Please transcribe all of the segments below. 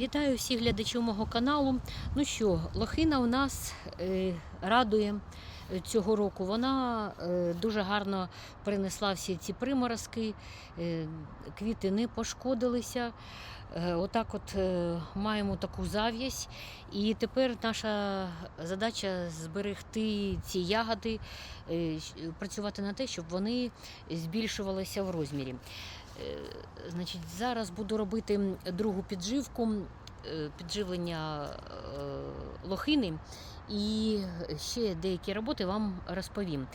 Вітаю всіх глядачів мого каналу. Ну що, лохина у нас е, радує е, цього року. Вона е, дуже гарно принесла всі ці приморозки, квіти не пошкодилися. Отак от маємо таку зав'язь. І тепер наша задача зберегти ці ягоди, працювати на те, щоб вони збільшувалися в розмірі. Е, Значить, зараз буду робити другу підживку, е, підживлення е, лохини і ще деякі роботи вам розповім.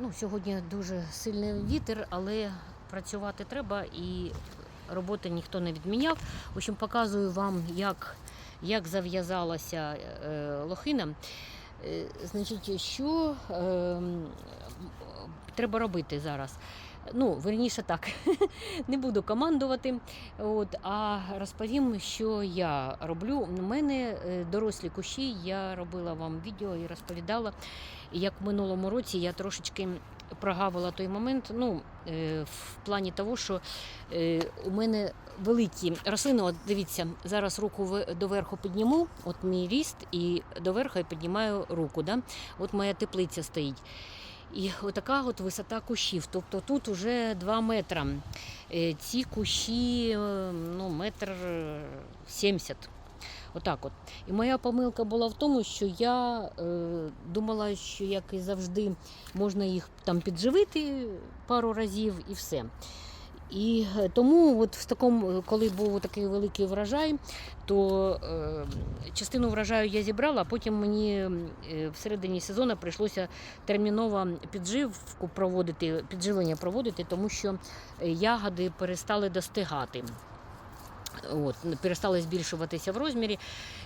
Ну, сьогодні дуже сильний вітер, але працювати треба і роботи ніхто не відміняв. В общем, показую вам, як, як зав'язалася лохина. Значить, що е, треба робити зараз? Ну, верніше так, не буду командувати, от, а розповім, що я роблю. У мене е, дорослі кущі, я робила вам відео і розповідала, як в минулому році я трошечки прогавила той момент. Ну, е, в плані того, що е, у мене великі рослини, от дивіться, зараз руку доверху підніму, от мій ріст, і доверху я піднімаю руку. Да? От моя теплиця стоїть. І отака от висота кущів. Тобто тут уже 2 метра. Е, Ці кущі е, ну, метр е, 70. Отак от. І моя помилка була в тому, що я е, думала, що як і завжди можна їх там підживити пару разів і все. І е, тому, от в такому, коли був такий великий врожай, то е, частину врожаю я зібрала, а потім мені е, всередині сезону прийшлося терміново підживку проводити, підживлення проводити, тому що ягоди перестали достигати. От, перестали збільшуватися в розмірі.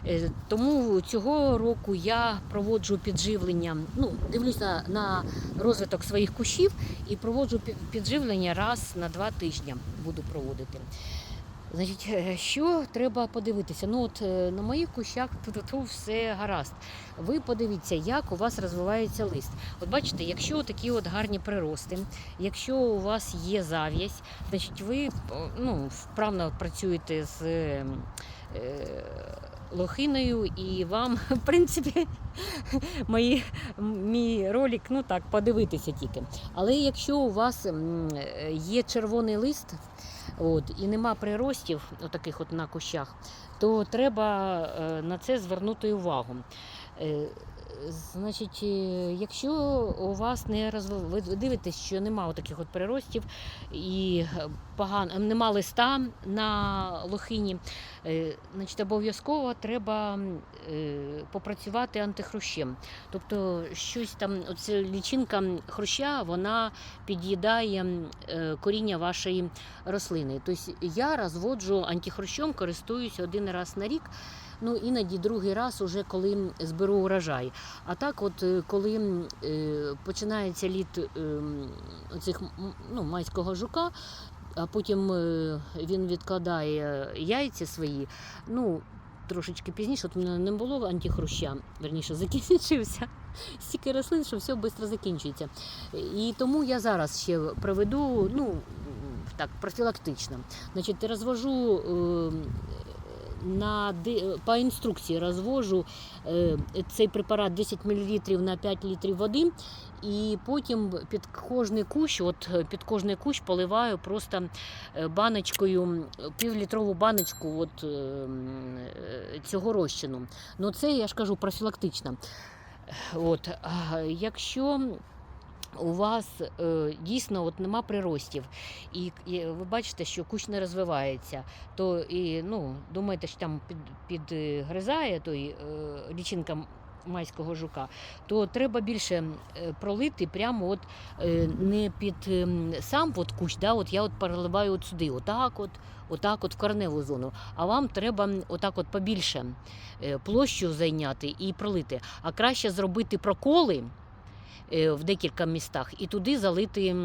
Е, Тому цього року я проводжу підживлення, ну, дивлюся на розвиток своїх кущів і проводжу підживлення раз на два тижні буду проводити. Значить, е, що треба подивитися? Ну, от е, на моїх кущах тут все гаразд. Ви подивіться, як у вас розвивається лист. От бачите, якщо такі от гарні прирости, якщо у вас є зав'язь, значить ви ну, вправно працюєте з е, е, лохиною, і вам, в принципі, мої, мій ролик, ну так, подивитися тільки. Але якщо у вас є червоний лист, от, і нема приростів, отаких от на кущах, то треба е, на це звернути увагу. Е, Значить, е, якщо у вас не розв... ви дивитесь, що нема таких от приростів і погано нема листа на лохині, е, значить обов'язково треба е, попрацювати антихрущем. Тобто щось там, оця лічинка хруща, вона під'їдає е, коріння вашої рослини. Тобто я розводжу антихрущом, користуюсь один раз на рік. Ну, іноді другий раз, уже коли зберу урожай. А так, от е, коли е, починається літ е, м, ну, майського жука, а потім е, він відкладає яйця свої. Ну, трошечки пізніше, от мене не було антихруща, верніше закінчився. Стільки рослин, що все швидко закінчується. І тому я зараз ще проведу, ну, так, профілактично. Значить, розвожу е, на, по інструкції розвожу е, цей препарат 10 мл на 5 літрів води. І потім під кожний кущ, от е, під кожний кущ поливаю просто е, баночкою, півлітрову баночку от, цього розчину. Ну це я ж кажу профілактично. От, якщо у вас е, дійсно от нема приростів, і, і ви бачите, що кущ не розвивається, то і ну, думаєте, що там під, підгризає той е, лічинка майського жука, то треба більше е, пролити прямо от не під ем, сам от кущ, да, от я от переливаю от сюди, отак от, отак от в корневу зону. А вам треба отак от побільше площу зайняти і пролити. А краще зробити проколи в декілька містах і туди залити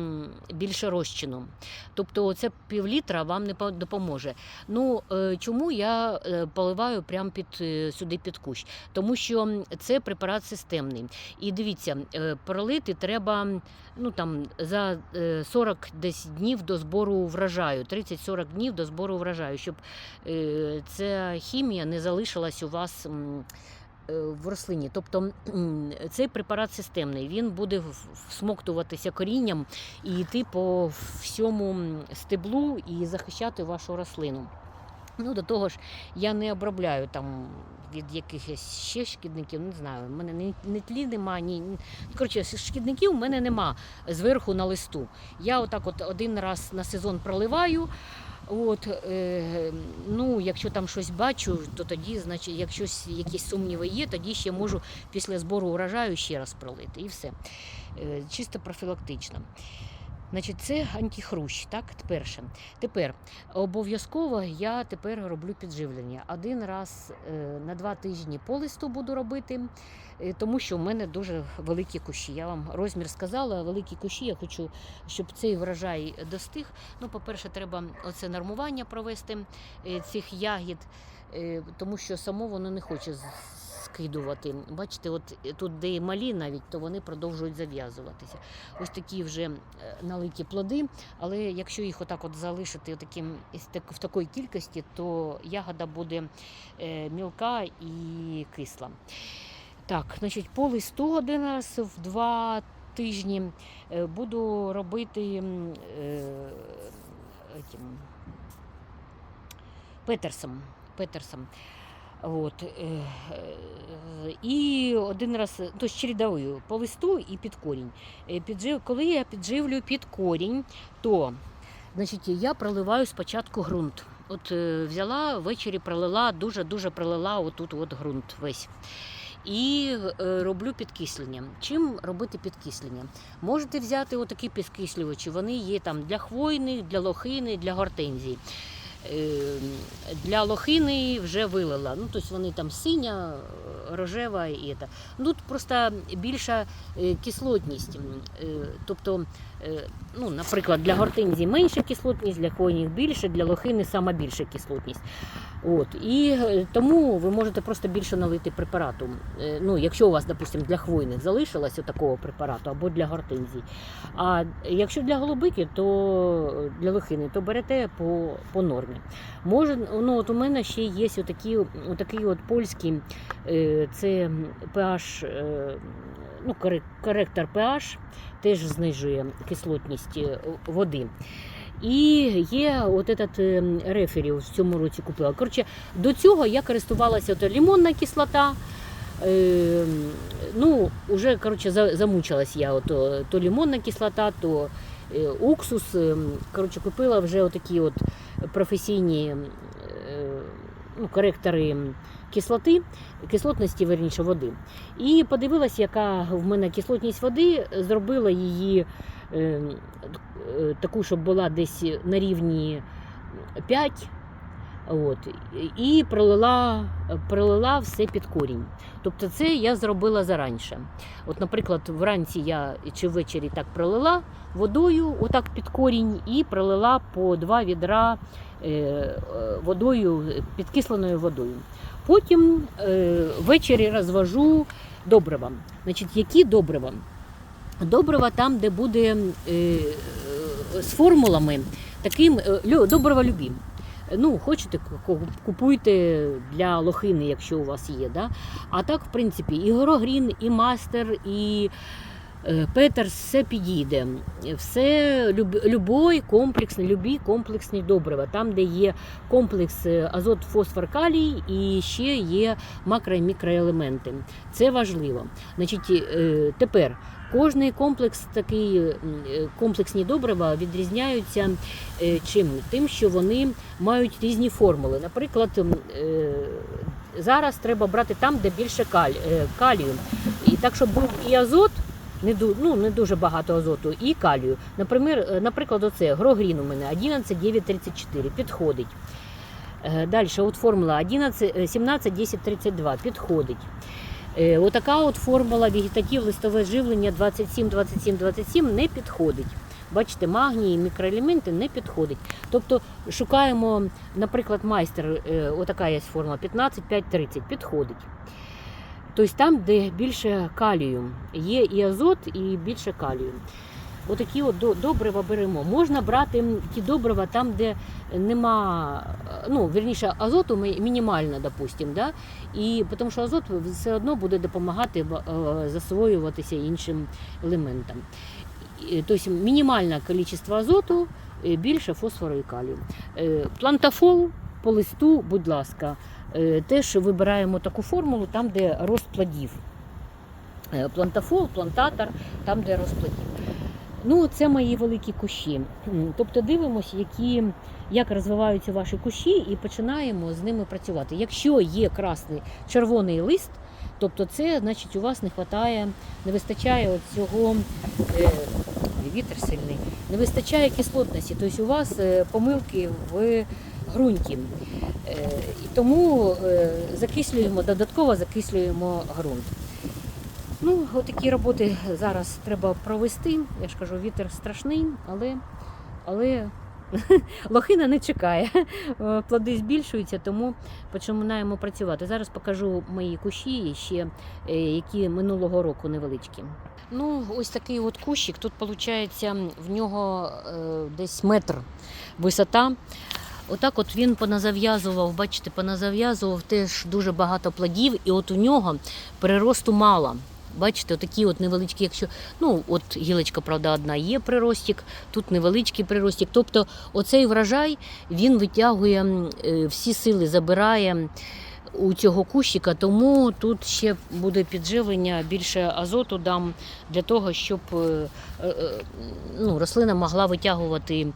більше розчину. Тобто це півлітра вам не по- допоможе. Ну е, чому я е, поливаю прямо під е, сюди під кущ? Тому що це препарат системний. І дивіться, е, пролити треба ну там за е, 40 десь днів до збору врожаю, 30-40 днів до збору врожаю, щоб е, ця хімія не залишилась у вас. Е, В рослині, тобто цей препарат системний, він буде всмоктуватися корінням і йти по всьому стеблу і захищати вашу рослину. Ну, до того ж, я не обробляю там від якихось ще шкідників, не знаю. У мене ні, ні тлі нема, ні. Коротше, шкідників у мене нема зверху на листу. Я отак от один раз на сезон проливаю. От, е, ну, якщо там щось бачу, то тоді, значить, якщо якісь сумніви є, тоді ще можу після збору урожаю ще раз пролити. І все. Е, чисто профілактично. Значить, це антихрущ, так, перше. Тепер обов'язково я тепер роблю підживлення. Один раз е, на два тижні по листу буду робити, е, тому що в мене дуже великі кущі. Я вам розмір сказала, великі кущі. Я хочу, щоб цей врожай достиг. Ну, по-перше, треба оце нормування провести е, цих ягід, тому що само воно не хоче скидувати. Бачите, от тут, де і малі навіть, то вони продовжують зав'язуватися. Ось такі вже е, налиті плоди, але якщо їх отак от залишити таким, в такій кількості, то ягода буде е, мілка і кисла. Так, значить, по листу один раз в два тижні е, буду робити е, Петерсом. Петерсом. От, е, е, і один раз, тобто чередовую по листу і під корінь. Е, Піджив, коли я підживлю під корінь, то значить, я проливаю спочатку ґрунт. От взяла ввечері пролила, дуже-дуже пролила отут от ґрунт весь. І роблю підкислення. Чим робити підкислення? Можете взяти отакі підкислювачі. Вони є там для хвойних, для лохини, для гортензій. Е, Для лохини вже вилила. Ну, тобто вони там синя, е, рожева і це. Ну, Тут просто більша е, кислотність. Е, Тобто, ну, наприклад, для гортензії менша кислотність, для хвойних більше, для лохини сама більша кислотність. От. І е, тому ви можете просто більше налити препарату. Е, Ну, якщо у вас, допустимо, для хвойних залишилось такого препарату або для гортензій. А якщо для голубики, то для лохини, то берете по, по нормі. Може, ну от у мене ще є отакі, отакий от польський, е, це pH, е, ну, коректор pH, теж знижує кислотність е, води. І є от этот е, рефері в цьому році купила. Коротше, до цього я користувалася то лимонна кислота. Е, ну, вже коротше, замучилась я. То, то лимонна кислота, то уксус. Коротше, купила вже отакі от професійні ну, коректори кислоти, кислотності, верніше, води. І подивилась, яка в мене кислотність води, зробила її таку, щоб була десь на рівні 5. От, і пролила, пролила все під корінь. Тобто це я зробила заранше. От, наприклад, вранці я чи ввечері так пролила водою, отак під корінь, і пролила по два відра е, е, водою, підкисленою водою. Потім е, ввечері розвожу добрива. Значить, які добрива? Добрива там, де буде е, з формулами, таким е, добрива любі. Ну, хочете, купуйте для лохини, якщо у вас є. Да? А так, в принципі, і Горогрін, і мастер, і Петерс все підійде. Все люб, любой комплексний, любі комплексні добрива. Там, де є комплекс е, азот, фосфор, калій і ще є макро і мікроелементи. Це важливо. Значить, е, тепер кожний комплекс такий е, комплексні добрива відрізняються е, чим? Тим, що вони мають різні формули. Наприклад, е, зараз треба брати там, де більше е, калію. І так, щоб був і азот. Не, ну, не дуже багато азоту і калію. Наприклад, наприклад, оце грогрін у мене 11,934 підходить. Далі, от формула 11, е, 17, 10, 32 підходить. Е, Отака от формула вегетатив листове живлення 27, 27, 27 не підходить. Бачите, магнії, мікроелементи не підходить. Тобто шукаємо, наприклад, майстер, е, отака є формула 15, 5, 30, підходить. Тобто там, де більше калію, є і азот, і більше калію. Отакі от добрива беремо. Можна брати ті добрива там, де нема, е, ну, вірніше, азоту мінімально, допустим, да? і тому що азот все одно буде допомагати е, засвоюватися іншим елементам. Тобто мінімальне кількість азоту, е, більше фосфору і калію. Плантафол по листу, будь ласка, теж вибираємо таку формулу там, де рост плодів. Е, Плантафол, плантатор, там, де рост плодів. Ну, це мої великі кущі. Тобто дивимося, які, як розвиваються ваші кущі, і починаємо з ними працювати. Якщо є красний червоний лист, тобто це значить у вас не вистачає, не вистачає цього е, вітер сильний, не вистачає кислотності, тобто у вас е, помилки в ґрунті. Е, і тому е, закислюємо, додатково закислюємо ґрунт. Ну, отакі роботи зараз треба провести. Я ж кажу, вітер страшний, але, але лохина не чекає. Е, Плоди збільшуються, тому починаємо працювати. Зараз покажу мої кущі ще, які минулого року невеличкі. Ну, ось такий от кущик. Тут виходить в нього десь метр висота. Отак от він поназав'язував, бачите, поназав'язував теж дуже багато плодів, і от у нього приросту мало. Бачите, отакі от невеличкі, якщо ну от гілочка, правда, одна є приростік, тут невеличкий приростік. Тобто, оцей врожай він витягує е, всі сили, забирає у цього кущика, тому тут ще буде підживлення, більше азоту дам для того, щоб е, е, ну, рослина могла витягувати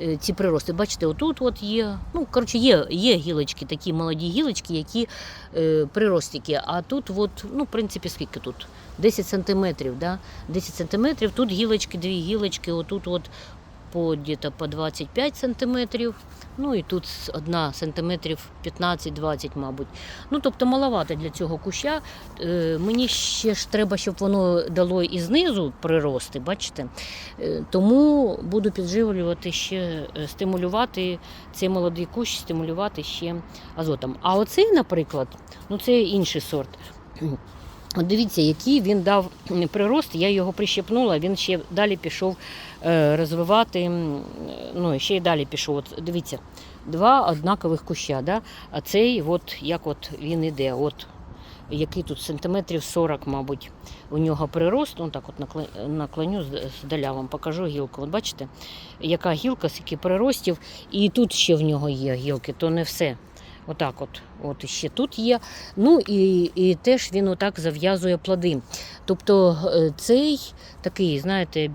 е, ці прирости. Бачите, отут от є, ну коротше, є, є гілочки, такі молоді гілочки, які е, приростики. А тут, от, ну, в принципі, скільки тут? 10 сантиметрів, да? 10 сантиметрів, тут гілочки, дві гілочки, отут от по, где-то по 25 сантиметрів, ну і тут одна сантиметрів 15-20, мабуть. Ну, тобто маловато для цього куща. Е, мені ще ж треба, щоб воно дало і знизу прирости, бачите? Е, тому буду підживлювати ще, е, стимулювати цей молодий кущ, стимулювати ще азотом. А оцей, наприклад, ну це інший сорт. Дивіться, який він дав прирост, я його прищепнула, він ще далі пішов е, розвивати, ну, ще й далі пішов. От дивіться, два однакових куща, да? а цей, от, як от він іде, от, який тут сантиметрів 40, мабуть, у нього прирост. Ну, так от наклоню здаля вам покажу гілку. От бачите, яка гілка, скільки приростів, і тут ще в нього є гілки, то не все. Отак от, от ще тут є. Ну і, і теж він отак зав'язує плоди. Тобто е, цей такий, знаєте,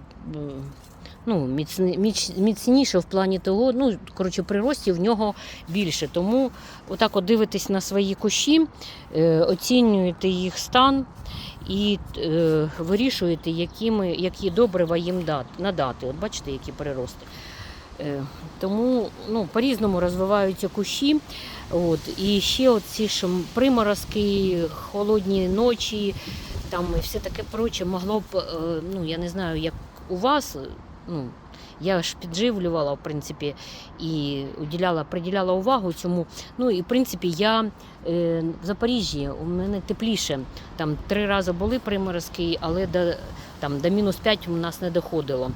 ну, міч- міцніше в плані того, ну, коротше, приростів в нього більше. Тому отак от дивитесь на свої кущі, е, оцінюєте їх стан і е, вирішуєте, якими, які добрива їм дати, надати. От бачите, які прирости. Е, Тому ну, по-різному розвиваються кущі. От. І ще ці приморозки, холодні ночі, там і все таке проче могло б, е, ну я не знаю, як у вас. Ну, я ж підживлювала, в принципі, і уділяла, приділяла увагу цьому. Ну і в принципі я е, в Запоріжжі у мене тепліше. Там три рази були приморозки, але до, там, до мінус 5 у нас не доходило.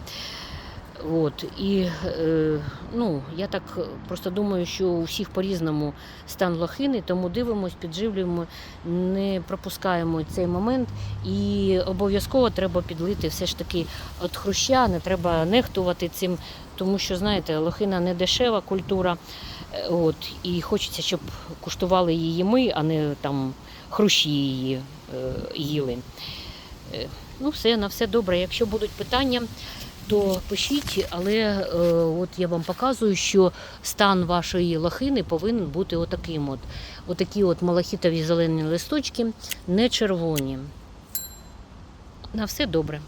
От, і е, ну, я так просто думаю, що у всіх по-різному стан лохини, тому дивимось, підживлюємо, не пропускаємо цей момент. І обов'язково треба підлити все ж таки від хруща, не треба нехтувати цим, тому що, знаєте, лохина не дешева культура. Е, От, і хочеться, щоб куштували її ми, а не там хрущі її е, їли. Е, ну, все, на все добре. Якщо будуть питання, то пишіть, але е, от я вам показую, що стан вашої лохини повинен бути отаким. От. Отакі от малахітові зелені листочки, не червоні. На все добре.